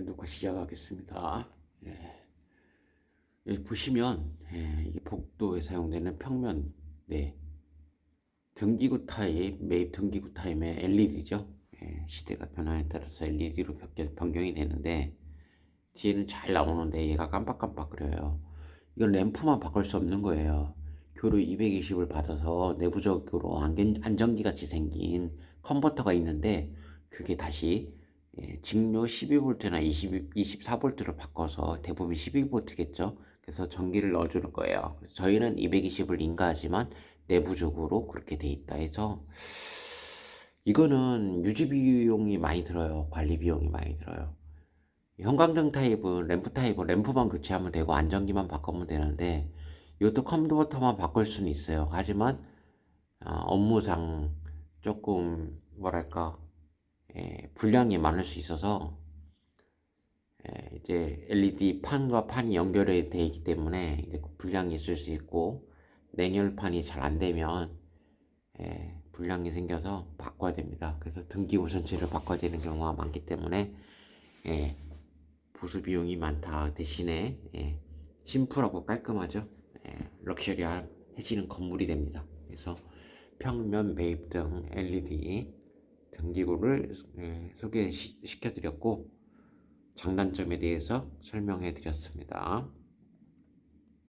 놓고 시작하겠습니다. 예. 여기 보시면 예, 이 복도에 사용되는 평면 네 등기구 타입 매입 등기구 타입의 LED죠. 예, 시대가 변화에 따라서 LED로 변경이 되는데 뒤에는 잘 나오는데 얘가 깜빡깜빡거려요. 이건 램프만 바꿀 수 없는 거예요. 교류 220을 받아서 내부적으로 안전, 안전기 같이 생긴 컨버터가 있는데 그게 다시 예, 직료 12V나 20, 24V로 바꿔서 대부분 12V겠죠. 그래서 전기를 넣어주는 거예요. 저희는 220을 인가하지만 내부적으로 그렇게 돼 있다 해서 이거는 유지 비용이 많이 들어요. 관리 비용이 많이 들어요. 형광등 타입은 램프 타입은 램프만 교체하면 되고 안전기만 바꾸면 되는데 이것도 컨버터만 바꿀 수는 있어요. 하지만 어, 업무상 조금 뭐랄까 예, 불량이 많을 수 있어서 예, 이제 LED 판과 판이 연결이 되어 있기 때문에 불량이 있을 수 있고 냉열판이 잘 안 되면 예, 불량이 생겨서 바꿔야 됩니다. 그래서 등기부 전체를 바꿔야 되는 경우가 많기 때문에 예, 보수 비용이 많다 대신에 예, 심플하고 깔끔하죠. 예, 럭셔리해지는 건물이 됩니다. 그래서 평면 매입 등 LED 등기구를 예, 소개시켜 드렸고 장단점에 대해서 설명해 드렸습니다.